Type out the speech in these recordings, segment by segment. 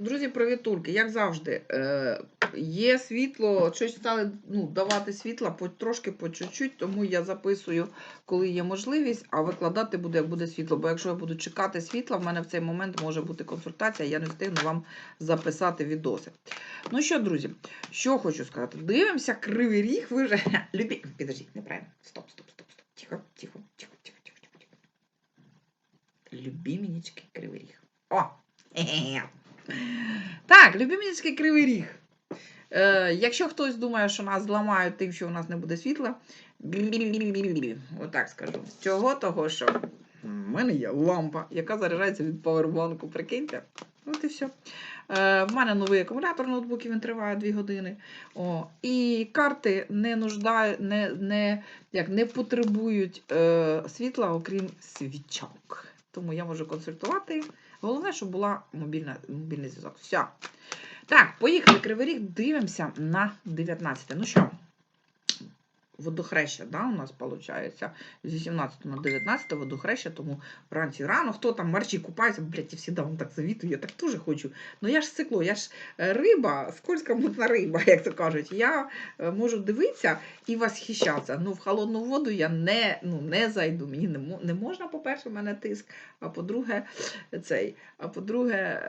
Друзі, привітульки, як завжди, е, є світло, щось стали ну, давати світла трошки по чуть-чуть, тому я записую, коли є можливість, а викладати буде, як буде світло. Бо якщо я буду чекати світла, в мене в цей момент може бути консультація, я не встигну вам записати відоси. Ну що, друзі, що хочу сказати? Дивимося, кривий ріг, ви вже любі. Підождіть, неправильно. Стоп, стоп, стоп, стоп. Тихо, тихо, тихо, тихо, тихо, тихо. тихо. Любименечки кривий ріг. О! Так, любименський кривий ріг. Е, якщо хтось думає, що нас зламають тим, що у нас не буде світла, отак скажу. Цього того, що в мене є лампа, яка заряджається від павербанку, прикиньте. От і все. Е, в мене новий акумулятор в ноутбуці, він триває 2 години. О, і карти не нуждають, не, не, як, не потребують е, світла, окрім свічок. Тому я можу консультувати. Головне, щоб була мобільна, мобільний зв'язок. Все. Так, поїхали Кривий Ріг, дивимося на 19. Ну що, водохреща, да, у нас виходить, з 18 на 19 водохреща, тому вранці рано. Хто там марчі купається, блядь, я завжди вам так завітую, я так теж хочу. Ну я ж цикло, я ж е, риба, скользка мутна риба, як то кажуть. Я е, можу дивитися і восхищатися. Ну, в холодну воду я не, ну, не зайду. Мені не, можна, по-перше, в мене тиск, а по-друге, цей, а по-друге,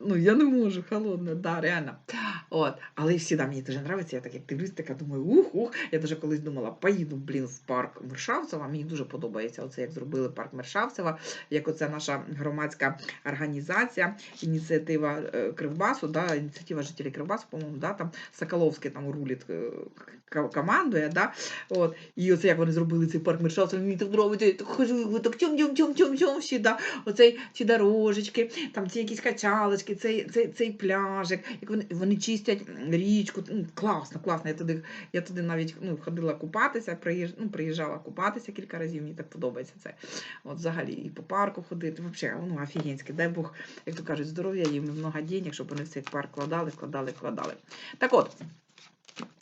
ну, я не можу, холодно, да, реально. От. Але всі да, мені дуже подобається. Я так як дивлюсь, така думаю, ух, ух. Я даже колись думала, поїду, блін, в парк Мершавцева. Мені дуже подобається оце, як зробили парк Мершавцева, як оце наша громадська організація, ініціатива е, Кривбасу, да, ініціатива жителів Кривбасу, по-моєму, да, там Соколовський там рулить е, командує, да, от, і оце як вони зробили цей парк Мершавцева, мені так подобається, я так хожу, так тьом тьом тьом тьом тьом всі, да, оцей, ці дорожечки, там ці якісь качалочки, цей, цей, цей пляжик, як вони, вони чистять річку. Ну, класно, класно. Я туди, я туди навіть ну, ходила купатися, приїж, ну, приїжджала купатися кілька разів, мені так подобається це. От взагалі і по парку ходити. Взагалі, ну, офігенське. Дай Бог, як то кажуть, здоров'я їм і много денег, щоб вони в цей парк кладали, кладали, кладали. Так от.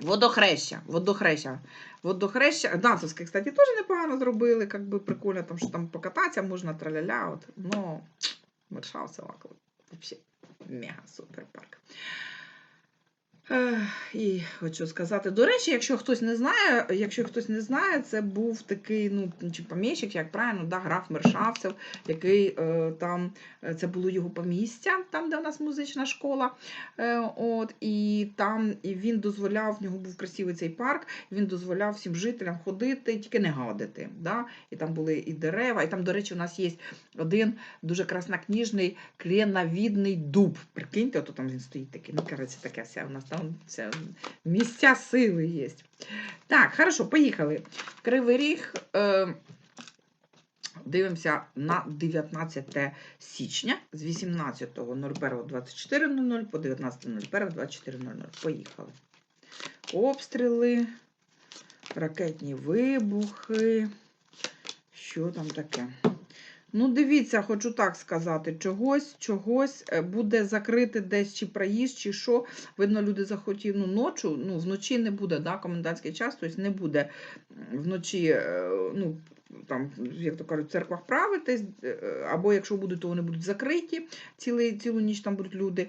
Водохреща, водохреща. Водохреща. Дансовське, кстати, теж непогано зробили, как би прикольно, там, що там покататися можна траля-ля. От. Ну, Мершавцева, взагалі, мега супер парк. І хочу сказати, до речі, якщо хтось не знає, якщо хтось не знає, це був такий, ну, чи поміщик, як правильно, да, граф Мершавцев, який е, там, е, це було його помістя, там, де у нас музична школа. Е, от, і там і він дозволяв, в нього був красивий цей парк, він дозволяв всім жителям ходити, тільки не гадити. Да? І там були і дерева, і там, до речі, у нас є один дуже краснокніжний кленовідний дуб. Прикиньте, ото там він стоїть такий. Ну, коротше, таке все у нас там все, місця сили є. Так, хорошо, поїхали. Кривий ріг. Е, Дивимося на 19 січня з 18.01.24.00 по 19.01.24.00. Поїхали. Обстріли, ракетні вибухи. Що там таке? Ну, дивіться, хочу так сказати, чогось, чогось е, буде закрити десь чи проїзд, чи що. Видно, люди захотіли ну, ночу, ну, вночі не буде, да, комендантський час, тобто не буде вночі, е, ну, там, як то кажуть, в церквах правитись, е, або якщо будуть, то вони будуть закриті, цілий, цілу ніч там будуть люди.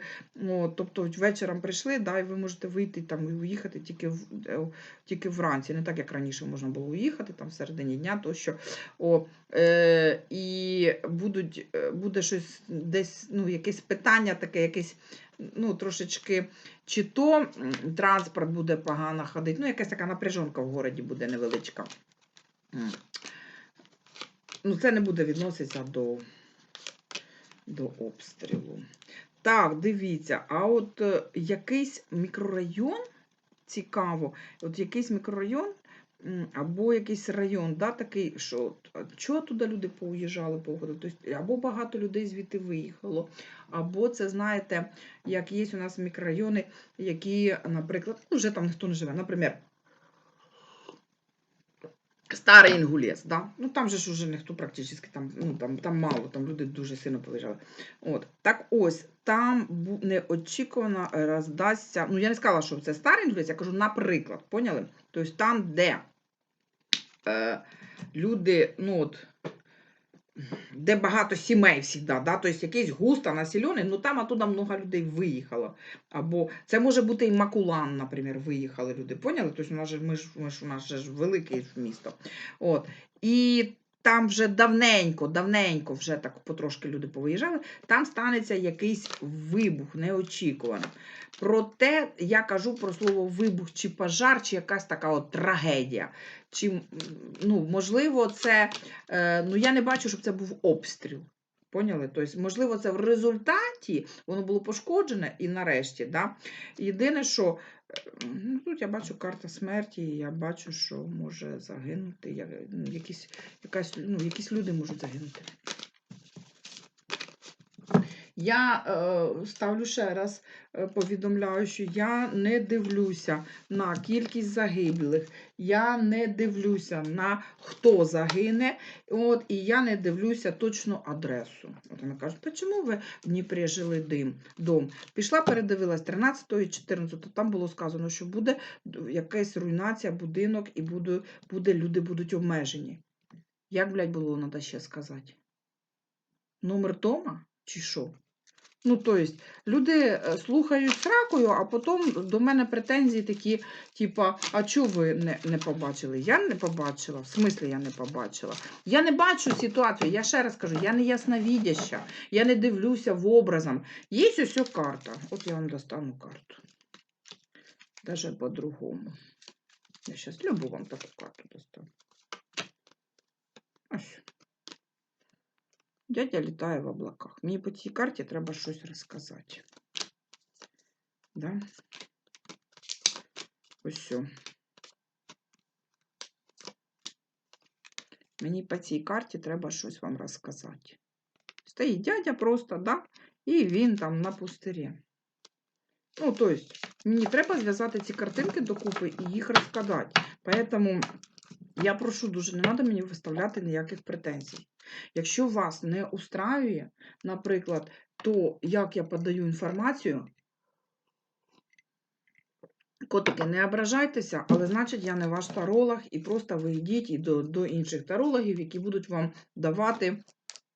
От, тобто вечором прийшли, да, і ви можете вийти там, і уїхати тільки, в, е, тільки вранці, не так, як раніше можна було уїхати, там, в середині дня тощо. О, е, і будуть, е, буде щось десь, ну, якесь питання таке, якесь, ну, трошечки, чи то транспорт буде погано ходити, ну, якась така напряжонка в городі буде невеличка. Ну, це не буде відноситися до, до обстрілу. Так, дивіться, а от е, якийсь мікрорайон, цікаво, от якийсь мікрорайон або якийсь район, да, такий, що чого туди люди поуїжджали погоди? Або багато людей звідти виїхало, або це, знаєте, як є у нас мікрорайони, які, наприклад, ну, вже там ніхто не живе, наприклад, Старий Інгулець, да? ну там же ж уже ніхто практично там, ну, там, там мало, там люди дуже сильно повиїжджали. От. Так ось, там неочікувано роздасться. Ну, я не сказала, що це старий Інгулець, я кажу, наприклад, поняли? Тобто там, де е, люди, ну от, де багато сімей завжди, да? тобто якийсь густо населений, ну там оттуда много людей виїхало. Або це може бути і Макулан, наприклад, виїхали люди. Поняли? Тобто у нас же, ми ж, ми ж, у нас же ж велике місто. От. І там вже давненько, давненько вже так потрошки люди повиїжджали, там станеться якийсь вибух неочікувано. Проте я кажу про слово вибух чи пожар, чи якась така от трагедія. Чи, ну, можливо, це, е, ну я не бачу, щоб це був обстріл. Поняли? Тобто, можливо, це в результаті воно було пошкоджене і нарешті. Да? Єдине, що е, ну, тут я бачу карта смерті, і я бачу, що може загинути. ну, Якісь, якась, ну, якісь люди можуть загинути. Я е, ставлю ще раз, е, повідомляю, що я не дивлюся на кількість загиблих, я не дивлюся на хто загине, от, і я не дивлюся точну адресу. От вони кажуть, чому ви в Дніпрі жили дим, дом? Пішла, передивилась 13 і 14, там було сказано, що буде якась руйнація, будинок, і буде, буде, люди будуть обмежені. Як, блядь, було треба ще сказати? Номер дома чи що? Ну, тобто, люди е, слухають сракою, а потім до мене претензії такі, типа, а чого ви не, не побачили? Я не побачила. В смислі я не побачила. Я не бачу ситуацію. Я ще раз кажу, я не ясновідяща, я не дивлюся в образом. Є ось карта. От я вам достану карту. Даже по-другому. Я зараз любу вам таку карту достану. Ось. Дядя літає в облаках. Мені по цій карті треба щось розказати. Да? Ось все. Мені по цій карті треба щось вам розказати. Стоїть дядя просто, да? І він там на пустирі. Ну, тобто, мені треба зв'язати ці картинки докупи і їх розказати. Поэтому я прошу дуже, не треба мені виставляти ніяких претензій. Якщо вас не устраює, наприклад, то як я подаю інформацію, котики, не ображайтеся, але значить я не ваш таролог, і просто ви йдіть і до, до інших тарологів, які будуть вам давати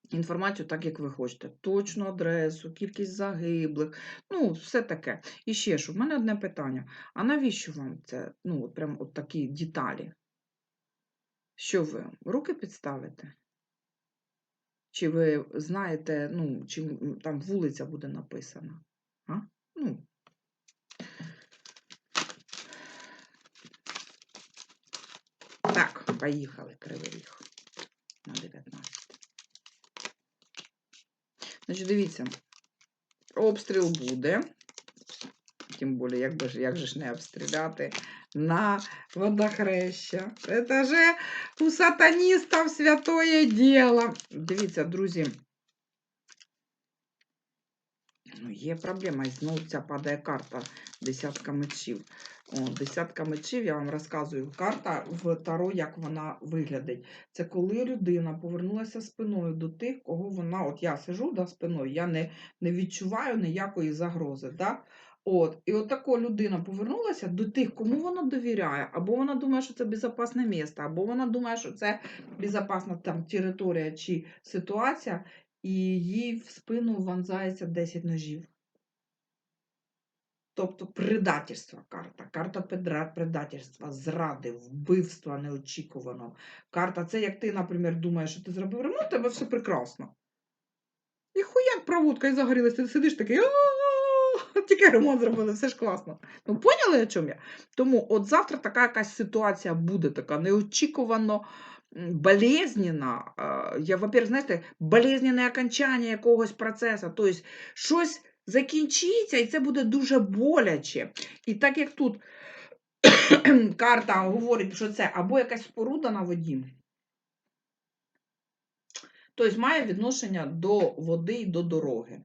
інформацію так, як ви хочете. Точну адресу, кількість загиблих, ну, все таке. І ще що, в мене одне питання. А навіщо вам це? Ну, от прям от такі деталі? Що ви руки підставите? Чи ви знаєте, ну, чи там вулиця буде написана? А? Ну. Так, поїхали, Кривий Ріг на 19. Значить, дивіться, обстріл буде. Тим більше, як, як же ж не обстріляти на водохреща. Це же у сатаністів святое діло. Дивіться, друзі. Ну, є проблема. І знову ця падає карта десятка мечів. О, десятка мечів, я вам розказую. Карта в Таро, як вона виглядить. Це коли людина повернулася спиною до тих, кого вона. От я сижу да, спиною, я не, не відчуваю ніякої загрози. Да? От, і от така людина повернулася до тих, кому вона довіряє, або вона думає, що це безпечне місце, або вона думає, що це безпечна там територія чи ситуація, і їй в спину вонзається 10 ножів. Тобто предательство карта, карта предательства, зради, вбивства неочікуваного. Карта це як ти, наприклад, думаєш, що ти зробив ремонт, тебе все прекрасно. І хуяк проводка і загорілась, ти сидиш такий, «А-а-а, тільки ремонт зробили, все ж класно. Ну, поняли, о чому я? Тому от завтра така якась ситуація буде така неочікувано болезненна. Я, во-первых, знаєте, болезненне окончання якогось процесу. Тобто щось закінчиться, і це буде дуже боляче. І так як тут карта говорить, що це або якась споруда на воді, тобто має відношення до води і до дороги.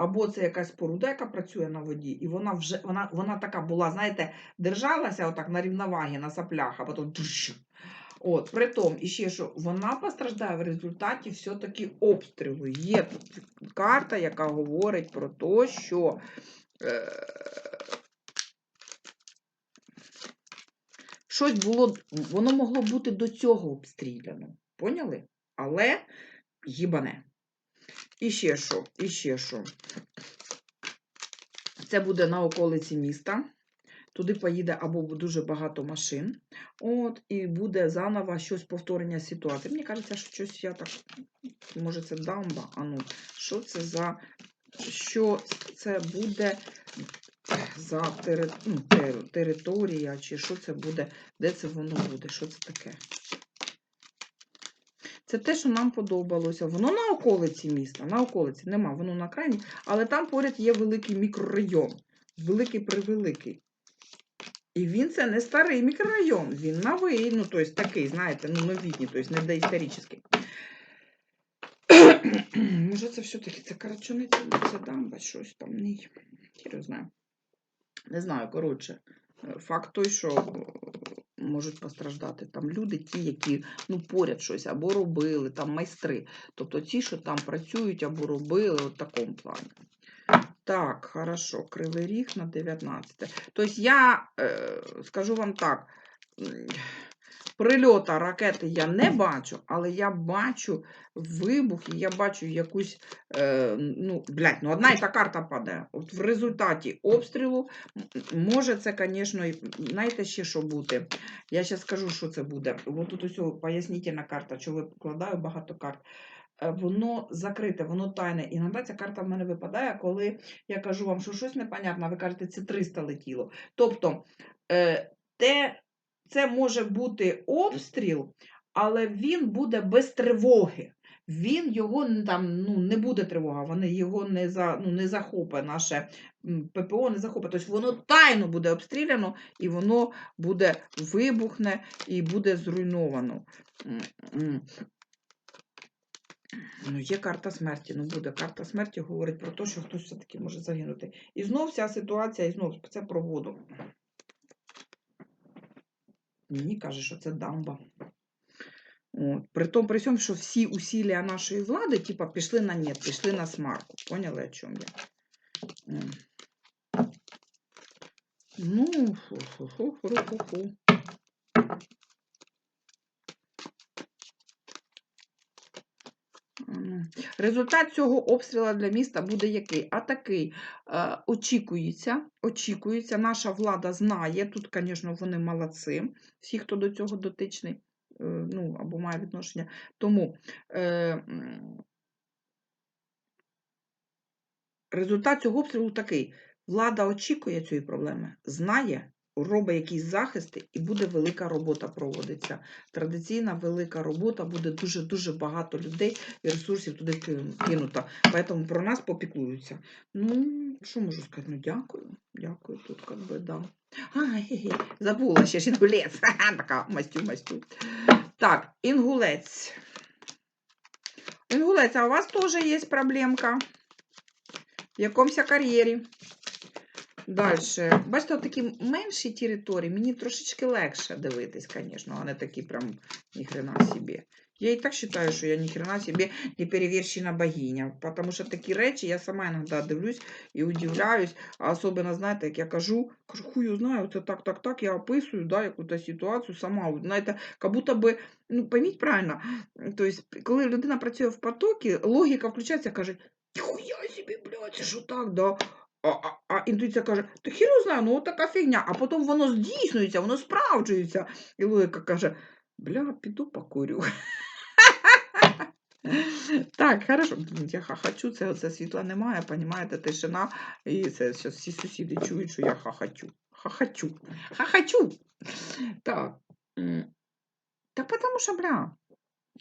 Або це якась споруда, яка працює на воді, і вона вже вона, вона така була, знаєте, держалася отак на рівновагі, на соплях, а потім. От, притом, і ще що вона постраждає в результаті все-таки обстрілу. Є тут карта, яка говорить про те, що е, щось було, воно могло бути до цього обстріляно. Поняли? Але їбане. І ще що, і ще що. Це буде на околиці міста. Туди поїде або дуже багато машин. От, і буде заново щось повторення ситуації. Мені кажеться, що щось я так. Може, це дамба? А ну, що це за. Що це буде за тери... ну, тер- територія, чи що це буде, де це воно буде? Що це таке? Це те, що нам подобалося. Воно на околиці міста, на околиці нема, воно на крайні, але там поряд є великий мікрорайон. Великий превеликий. І він це не старий мікрорайон, він новий, ну, тобто такий, знаєте, ну, новітній, тобто не доісторичний. Може, це все-таки це карачуниця, це дамба, щось там не. Знаю. Не знаю, коротше. Факт той, що можуть постраждати там люди, ті, які ну, поряд щось або робили, там майстри. Тобто ті, що там працюють або робили, от в такому плані. Так, хорошо, Кривий Ріг на 19. Тобто я е, скажу вам так, прильота ракети я не бачу, але я бачу вибухи, я бачу якусь, е, ну, блядь, ну одна і та карта падає. От в результаті обстрілу може це, звісно, знаєте ще що бути. Я зараз скажу, що це буде. От тут ось пояснітельна карта, що викладаю багато карт. Е, Воно закрите, воно тайне. Іноді ця карта в мене випадає, коли я кажу вам, що щось непонятне, ви кажете, це 300 летіло. Тобто, е, те, це може бути обстріл, але він буде без тривоги. Він його там ну, не буде тривога, вони його не за ну, не захопе, наше ППО не захопе. Тобто воно тайно буде обстріляно і воно буде вибухне і буде зруйновано. Ну, є карта смерті. Ну, буде карта смерті говорить про те, що хтось все-таки може загинути. І знов ця ситуація, і знов це про воду. Мені каже, що це дамба. От. При тому, при цьому, що всі усілля нашої влади, типа, пішли на нет, пішли на смарку. Поняли, о чому я? Ну, фу-фу-фу-фу-фу. М. Результат цього обстрілу для міста буде який? А такий е, очікується, очікується, наша влада знає, тут, звісно, вони молодці, всі, хто до цього дотичний, е, ну, або має відношення. Тому е, результат цього обстрілу такий: влада очікує цієї проблеми, знає, робить якісь захисти, і буде велика робота проводиться. Традиційна велика робота, буде дуже-дуже багато людей і ресурсів туди кинуто. Поэтому про нас попіклуються. Ну, що можу сказати? Ну, дякую. Дякую. Тут как би, да. А, ге-ге, забула ще ж інгулець. Ха-ха, Така мастю-мастю. Так, інгулець. Інгулець, а у вас теж є проблемка в якомусь кар'єрі. Далі. Бачите, такі менші території, мені трошечки легше дивитись, звісно, а не такі прям ніхрена собі. Я і так вважаю, що я ніхрена собі не перевершена богиня. Тому що такі речі я сама іноді дивлюсь і удивляюсь. А особливо, знаєте, як я кажу, кажу, хую знаю, це так, так, так, я описую, да, якусь ситуацію сама. Знаєте, як будто би, ну, пойміть правильно, тобто, коли людина працює в потокі, логіка включається, каже, ніхуя собі, блядь, що так, да? А, а, а інтуїція каже, та хіро знаю, ну от така фігня, а потім воно здійснюється, воно справджується. І логіка каже, бля, піду покурю. Так, хорошо. Я хахачу, це оце світла немає, понімаєте, тишина. І це зараз всі сусіди чують, що я хахачу. Хахачу. Хахачу. Так. Та тому що, бля.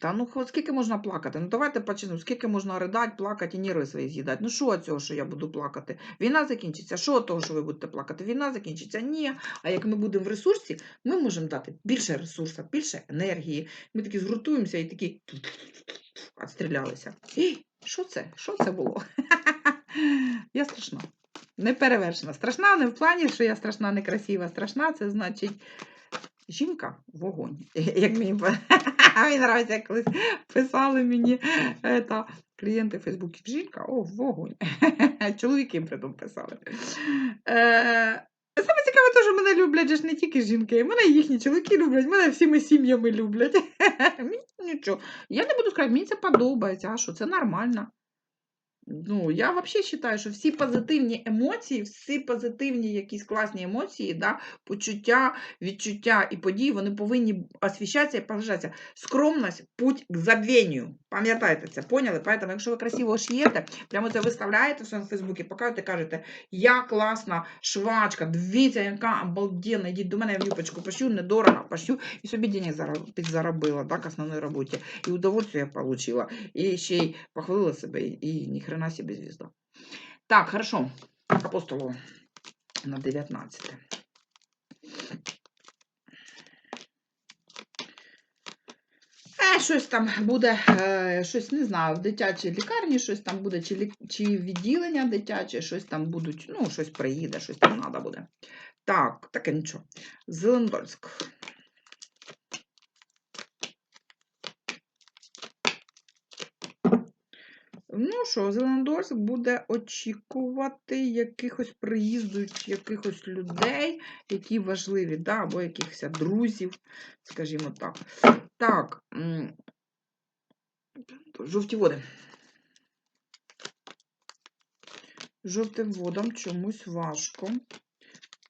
Та ну скільки можна плакати? Ну давайте почнемо. Скільки можна ридати, плакати і нерви свої з'їдати? Ну що цього, що я буду плакати? Війна закінчиться. Що того, що ви будете плакати? Війна закінчиться? Ні. А як ми будемо в ресурсі, ми можемо дати більше ресурсу, більше енергії. Ми такі згуртуємося і такі відстрілялися. І що це? Що це було? Я страшна. Не перевершена. Страшна не в плані, що я страшна, некрасива. Страшна це значить жінка вогонь. Як мені мені нравиться, як колись писали мені е, та, клієнти в Фейсбуці. Жінка, о, вогонь. Чоловіки при тому писали. Е, Саме цікаве, те, що мене люблять ж не тільки жінки, мене їхні чоловіки люблять, мене всіми сім'ями люблять. Нічого. Я не буду сказати, мені це подобається, а що це нормально. Ну, я взагалі вважаю, що всі позитивні емоції, всі позитивні якісь класні емоції, да, почуття, відчуття і події, вони повинні освіщатися і поважатися. Скромність – путь к забвенню. Пам'ятайте це, поняли? Поэтому, якщо ви красиво шиєте, прямо це виставляєте в своєму Фейсбуці, показуєте, кажете, я класна швачка, дивіться, яка обалденна, йдіть до мене в юпочку пошью, недорого пошью, і собі денег зароб- підзаробила, так, основній роботі. І удовольствие я отримала, і ще й похвалила себе, і ніхрена себе звізда. Так, хорошо. Апостолу на 19. Щось там буде, е, щось не знаю, в дитячій лікарні, щось там буде, чи, чи відділення дитяче, щось там будуть, ну, щось приїде, щось там треба буде. Так, таке нічого. Зелендольськ. Ну що, Зелендольськ буде очікувати якихось приїзду, якихось людей, які важливі, да, або якихось друзів, скажімо так. Так, жовті води. Жовтим водам чомусь важко.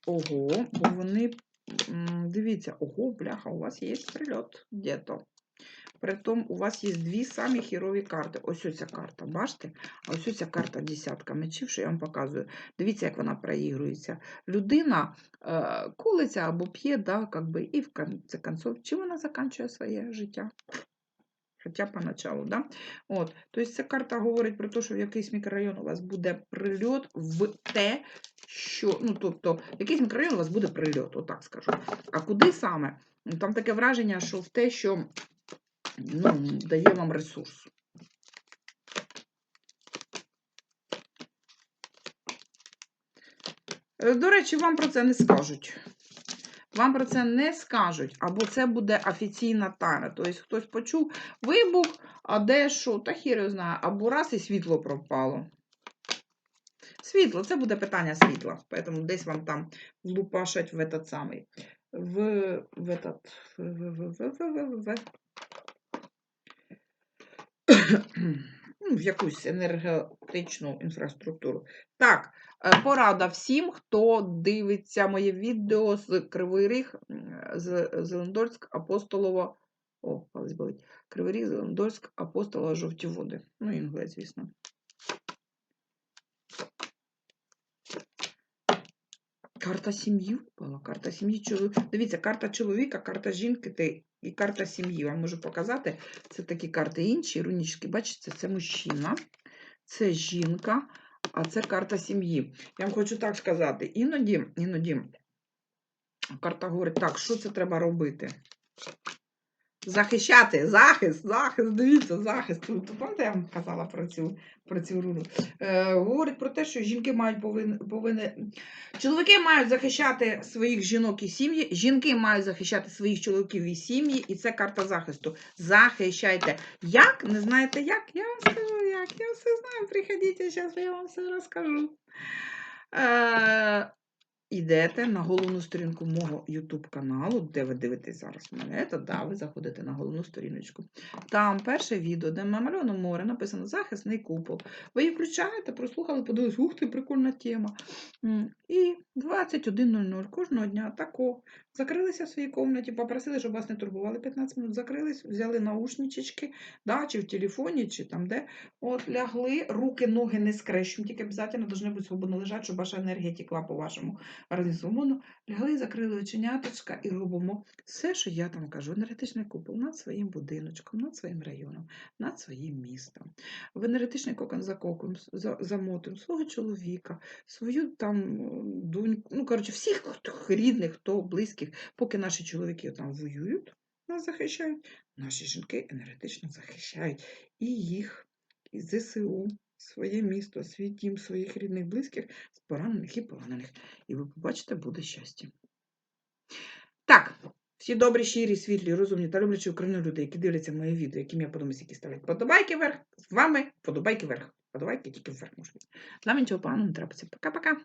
Ого, бо вони, дивіться, ого, бляха, у вас є прильот где-то. Притом у вас є дві самі хірові карти. Ось оця карта, бачите? А ось оця карта десятка мечів, що я вам показую. Дивіться, як вона проігрується. Людина е, колиться або п'є, да, как би, і в конце концов, чи вона закінчує своє життя? Хоча поначалу, да? От, тобто ця карта говорить про те, що в якийсь мікрорайон у вас буде прильот в те, що, ну, тобто, в якийсь мікрорайон у вас буде прильот, отак скажу. А куди саме? Там таке враження, що в те, що ну, дає вам ресурс. Е, До речі, вам про це не скажуть. Вам про це не скажуть, або це буде офіційна тайна. Тобто хтось почув вибух, а де що, та хір знає, або раз і світло пропало. Світло, це буде питання світла. Тому десь вам там влупашать в этот самий. В, в этот, в, в, в, в, в, в, в, ну, якусь енергетичну інфраструктуру. Так, е, порада всім, хто дивиться моє відео з Кривий Ріг, з Зелендольськ, Апостолова. О. Кривий Ріг, Зелендольськ, Апостолова, Жовті води. Ну, інглець, звісно. Карта сім'ї випала. Карта сім'ї чоловіка. Дивіться, карта чоловіка, карта жінки і карта сім'ї. Вам можу показати. Це такі карти інші, рунічки. Бачите, це мужчина, це жінка, а це карта сім'ї. Я вам хочу так сказати. Іноді, іноді карта говорить, так, що це треба робити? Захищати, захист, захист, дивіться, захист. Тут пам'ятаєте, я вам казала про цю, про цю руну. Е, говорить про те, що жінки мають повинні, повинні. Чоловіки мають захищати своїх жінок і сім'ї, жінки мають захищати своїх чоловіків і сім'ї, і це карта захисту. Захищайте. Як? Не знаєте як? Я вам скажу як. Я все знаю. Приходіть, зараз я вам все розкажу. Е, Ідете на головну сторінку мого YouTube каналу, де ви дивитесь зараз мене, то да, ви заходите на головну сторіночку. Там перше відео, де намальовано море, написано захисний купол. Ви її включаєте, прослухали, подивились, ух ти, прикольна тема. І 21.00 кожного дня тако. Закрилися в своїй кімнаті, попросили, щоб вас не турбували 15 минут, закрились, взяли наушнички, да, чи в телефоні, чи там де. От лягли, руки, ноги не скрещуємо, тільки обов'язково повинні бути свободно лежати, щоб ваша енергія текла по вашому організму. Свободно лягли, закрили оченяточка і робимо все, що я там кажу. Енергетичний купол над своїм будиночком, над своїм районом, над своїм містом. В енергетичний кокон закокуємо, замотуємо свого чоловіка, свою там доньку, ну, коротше, всіх хто рідних, хто близьких, поки наші чоловіки там воюють, нас захищають, наші жінки енергетично захищають і їх, і ЗСУ, своє місто, свій дім, своїх рідних, близьких, поранених і поранених. І ви побачите, буде щастя. Так, всі добрі, щирі, світлі, розумні та люблячі Україну люди, які дивляться моє відео, яким я подумаю, які ставлять подобайки вверх, з вами подобайки вверх. Подобайки тільки вверх можуть. бути. Нам нічого поганого не трапиться. Пока-пока.